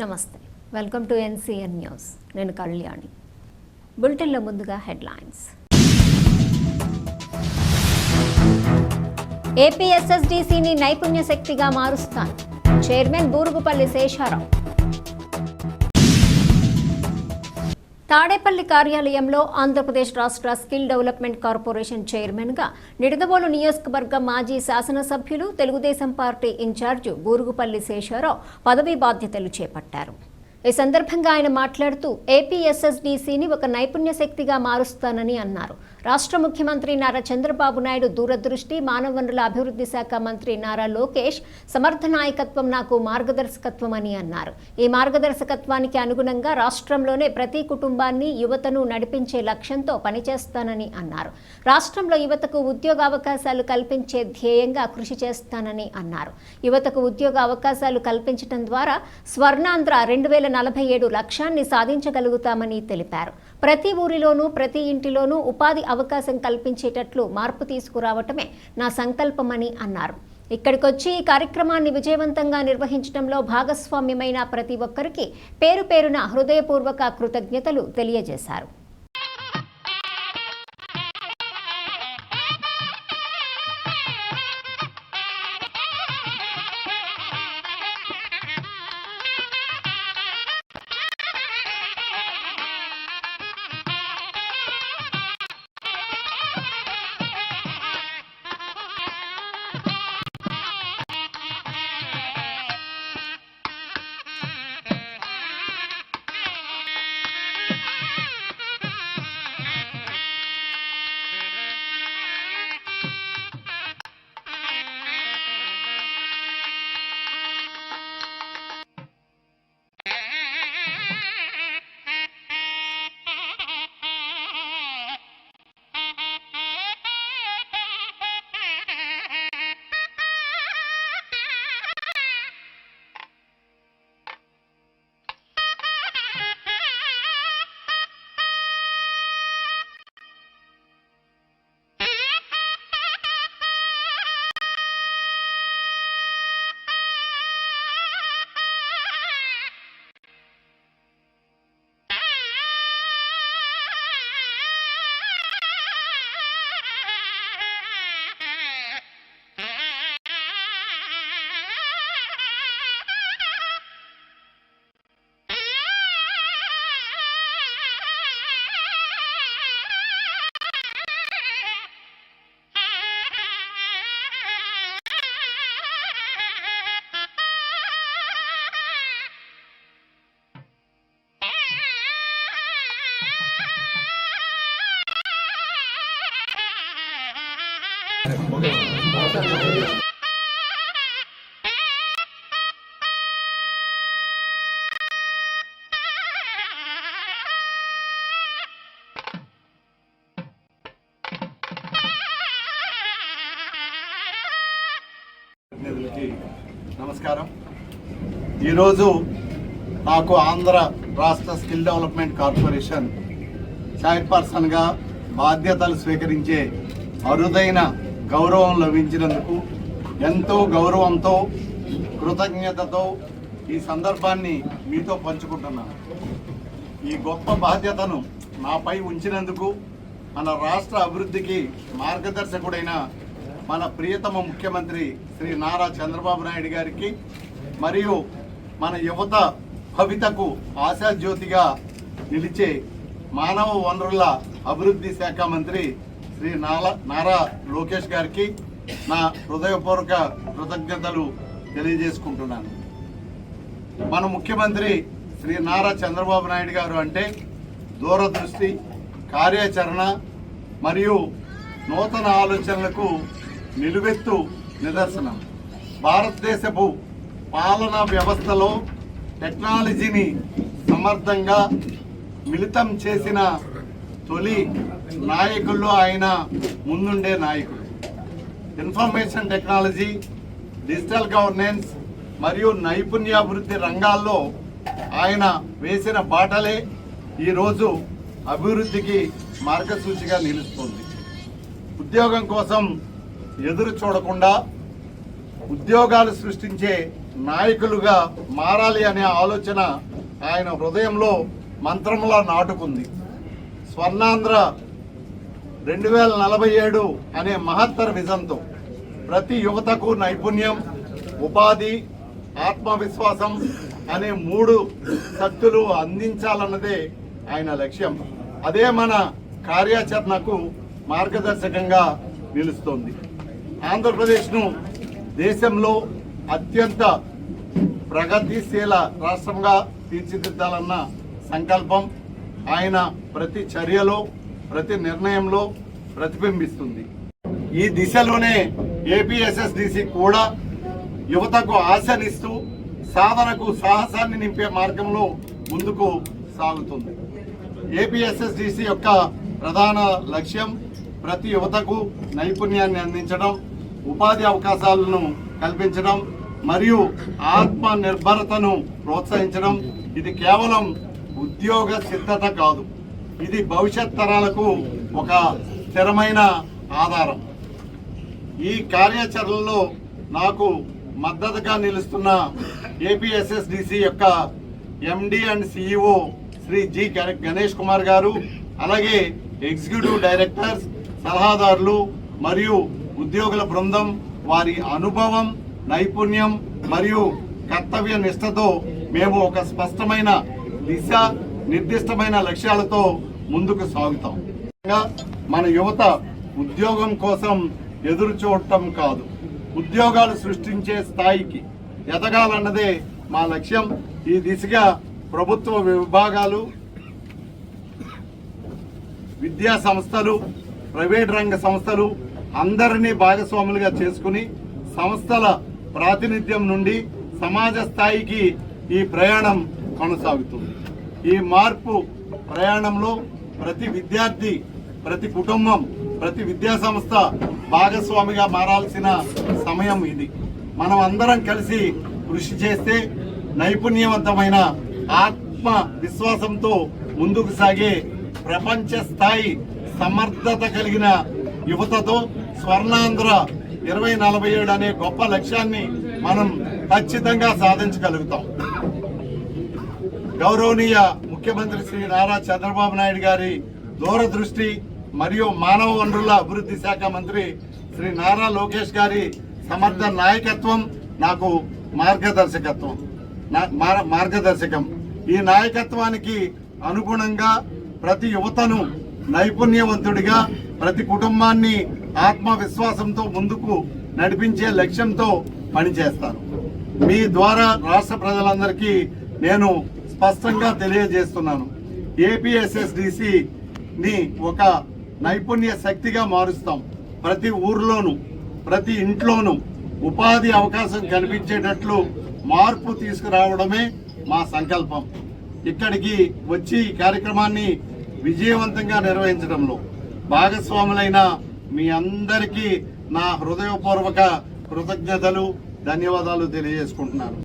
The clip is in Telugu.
నమస్తే. వెల్కమ్ టు ఎన్సీఎన్ న్యూస్ నేను కళ్యాణి. బులెటిన్లో ముందుగా హెడ్లైన్స్ ఏపీఎస్ఎస్డిసిని నైపుణ్య శక్తిగా మారుస్తాను. చైర్మన్ బూరుగుపల్లి శేషారావు. తాడేపల్లి కార్యాలయంలో ఆంధ్రప్రదేశ్ రాష్ట్ర స్కిల్ డెవలప్మెంట్ కార్పొరేషన్ చైర్మన్గా నిడదవోలు నియోజకవర్గ మాజీ శాసనసభ్యులు తెలుగుదేశం పార్టీ ఇన్ఛార్జి బూరుగుపల్లి శేషారావు పదవీ బాధ్యతలు చేపట్టారు. ఈ సందర్భంగా ఆయన మాట్లాడుతూ ఏపీఎస్ఎస్డిసిని ఒక నైపుణ్య శక్తిగా మారుస్తానని అన్నారు. రాష్ట్ర ముఖ్యమంత్రి నారా చంద్రబాబు నాయుడు దూరదృష్టి మానవ వనరుల అభివృద్ధి శాఖ మంత్రి నారా లోకేష్ సమర్థ నాయకత్వం నాకు మార్గదర్శకత్వం అని అన్నారు. ఈ మార్గదర్శకత్వానికి అనుగుణంగా రాష్ట్రంలోనే ప్రతి కుటుంబాన్ని యువతను నడిపించే లక్ష్యంతో పనిచేస్తానని అన్నారు. రాష్ట్రంలో యువతకు ఉద్యోగ అవకాశాలు కల్పించే ధ్యేయంగా కృషి చేస్తానని అన్నారు. యువతకు ఉద్యోగ అవకాశాలు కల్పించడం ద్వారా స్వర్ణాంధ్ర రెండు వేల నలభై ఏడు లక్ష్యాన్ని సాధించగలుగుతామని తెలిపారు. ప్రతి ఊరిలోనూ ప్రతి ఇంటిలోనూ ఉపాధి అవకాశం కల్పించేటట్లు మార్పు తీసుకురావటమే నా సంకల్పమని అన్నారు. ఇక్కడికొచ్చి ఈ కార్యక్రమాన్ని విజయవంతంగా నిర్వహించడంలో భాగస్వామ్యమైన ప్రతి ఒక్కరికి పేరు పేరున హృదయపూర్వక కృతజ్ఞతలు తెలియజేశారు. నమస్కారం. ఈరోజు నాకు ఆంధ్ర రాష్ట్ర స్కిల్ డెవలప్మెంట్ కార్పొరేషన్ చైర్పర్సన్గా బాధ్యతలు స్వీకరించే అరుదైన గౌరవం లభించినందుకు ఎంతో గౌరవంతో కృతజ్ఞతతో ఈ సందర్భాన్ని మీతో పంచుకుంటున్నాను. ఈ గొప్ప బాధ్యతను నాపై ఉంచినందుకు మన రాష్ట్ర అభివృద్ధికి మార్గదర్శకుడైన మన ప్రియతమ ముఖ్యమంత్రి శ్రీ నారా చంద్రబాబు నాయుడు గారికి మరియు మన యువత భవితకు ఆశాజ్యోతిగా నిలిచే మానవ వనరుల అభివృద్ధి శాఖ మంత్రి శ్రీ నాలా నారా లోకేష్ గారికి నా హృదయపూర్వక కృతజ్ఞతలు తెలియజేసుకుంటున్నాను. మన ముఖ్యమంత్రి శ్రీ నారా చంద్రబాబు నాయుడు గారు అంటే దూరదృష్టి కార్యాచరణ మరియు నూతన ఆలోచనలకు నిలువెత్తు నిదర్శనం. భారతదేశపు పాలనా వ్యవస్థలో టెక్నాలజీని సమర్థంగా మిళితం చేసిన తొలి నాయకుల్లో ఆయన ముందుండే నాయకుడు. ఇన్ఫర్మేషన్ టెక్నాలజీ డిజిటల్ గవర్నెన్స్ మరియు నైపుణ్యాభివృద్ధి రంగాల్లో ఆయన వేసిన బాటలే ఈరోజు అభివృద్ధికి మార్గసూచిగా నిలుస్తుంది. ఉద్యోగం కోసం ఎదురు చూడకుండా ఉద్యోగాలు సృష్టించే నాయకులుగా మారాలి అనే ఆలోచన ఆయన హృదయంలో మంత్రంలా నాటుకుంది. స్వర్ణాంధ్ర రెండు వేల నలభై ఏడు అనే మహత్తర విజన్తో ప్రతి యువతకు నైపుణ్యం ఉపాధి ఆత్మవిశ్వాసం అనే మూడు శక్తులు అందించాలన్నదే ఆయన లక్ష్యం. అదే మన కార్యాచరణకు మార్గదర్శకంగా నిలుస్తోంది. ఆంధ్రప్రదేశ్ను దేశంలో అత్యంత ప్రగతిశీల రాష్ట్రంగా తీర్చిదిద్దాలన్న సంకల్పం ఆయన ప్రతి చర్యలో ప్రతి నిర్ణయంలో ప్రతిబింబిస్తుంది. ఈ దిశలోనే ఏపీఎస్ఎస్డిసి కూడా యువతకు ఆశనిస్తూ సాధనకు సాహసాన్ని నింపే మార్గంలో ముందుకు సాగుతుంది. ఏపీఎస్ఎస్డిసి యొక్క ప్రధాన లక్ష్యం ప్రతి యువతకు నైపుణ్యాన్ని అందించడం ఉపాధి అవకాశాలను కల్పించడం మరియు ఆత్మ నిర్భరతను ప్రోత్సహించడం ఇది కేవలం ఉద్యోగ సిద్ధత కాదు. ఇది భవిష్యత్ తరాలకు ఒక స్థిరమైన ఆధారం. ఈ కార్యాచరణలో నాకు మద్దతుగా నిలుస్తున్న ఏపీఎస్ఎస్డిసి యొక్క MD and CEO Shri G Ganesh Kumar garu అలాగే ఎగ్జిక్యూటివ్ డైరెక్టర్స్ సలహాదారులు మరియు ఉద్యోగుల బృందం వారి అనుభవం నైపుణ్యం మరియు కర్తవ్య నిష్ఠతో మేము ఒక స్పష్టమైన దిశ నిర్దిష్టమైన లక్ష్యాలతో ముందుకు సాగుతాం. మన యువత ఉద్యోగం కోసం ఎదురు చూడటం కాదు. ఉద్యోగాలు సృష్టించే స్థాయికి ఎదగాలన్నదే మా లక్ష్యం. ఈ దిశగా ప్రభుత్వ విభాగాలు విద్యా సంస్థలు ప్రైవేట్ రంగ సంస్థలు అందరినీ భాగస్వాములుగా చేసుకుని సంస్థల ప్రాతినిధ్యం నుండి సమాజ స్థాయికి ఈ ప్రయాణం కొనసాగుతుంది. ఈ మార్పు ప్రయాణంలో ప్రతి విద్యార్థి ప్రతి కుటుంబం ప్రతి విద్యా సంస్థ భాగస్వామిగా మారాల్సిన సమయం ఇది. మనం అందరం కలిసి కృషి చేస్తే నైపుణ్యవంతమైన ఆత్మ విశ్వాసంతో ముందుకు సాగే ప్రపంచ స్థాయి సమర్థత కలిగిన యువతతో స్వర్ణాంధ్ర ఇరవై నలభై ఏడు అనే గొప్ప లక్ష్యాన్ని మనం ఖచ్చితంగా సాధించగలుగుతాం. గౌరవనీయ ముఖ్యమంత్రి శ్రీ నారా చంద్రబాబు నాయుడు గారి దూరదృష్టి మరియు మానవ వనరుల అభివృద్ధి శాఖ మంత్రి శ్రీ నారా లోకేష్ గారి సమర్థ నాయకత్వం నాకు మార్గదర్శకత్వం. మార్గదర్శకం. ఈ నాయకత్వానికి అనుగుణంగా ప్రతి యువతను నైపుణ్యవంతుడిగా ప్రతి కుటుంబాన్ని ఆత్మవిశ్వాసంతో ముందుకు నడిపించే లక్ష్యంతో పనిచేస్తాను మీ ద్వారా రాష్ట్ర ప్రజలందరికీ నేను స్పష్టంగా తెలియజేస్తున్నాను. ఏపీఎస్ఎస్డిసిని ఒక నైపుణ్య శక్తిగా మారుస్తాం. ప్రతి ఊర్లోనూ ప్రతి ఇంట్లోనూ ఉపాధి అవకాశం కనిపించేటట్లు మార్పు తీసుకురావడమే మా సంకల్పం. ఇక్కడికి వచ్చి ఈ కార్యక్రమాన్ని విజయవంతంగా నిర్వహించడంలో భాగస్వాములైన మీ అందరికీ నా హృదయపూర్వక కృతజ్ఞతలు ధన్యవాదాలు తెలియజేసుకుంటున్నాను.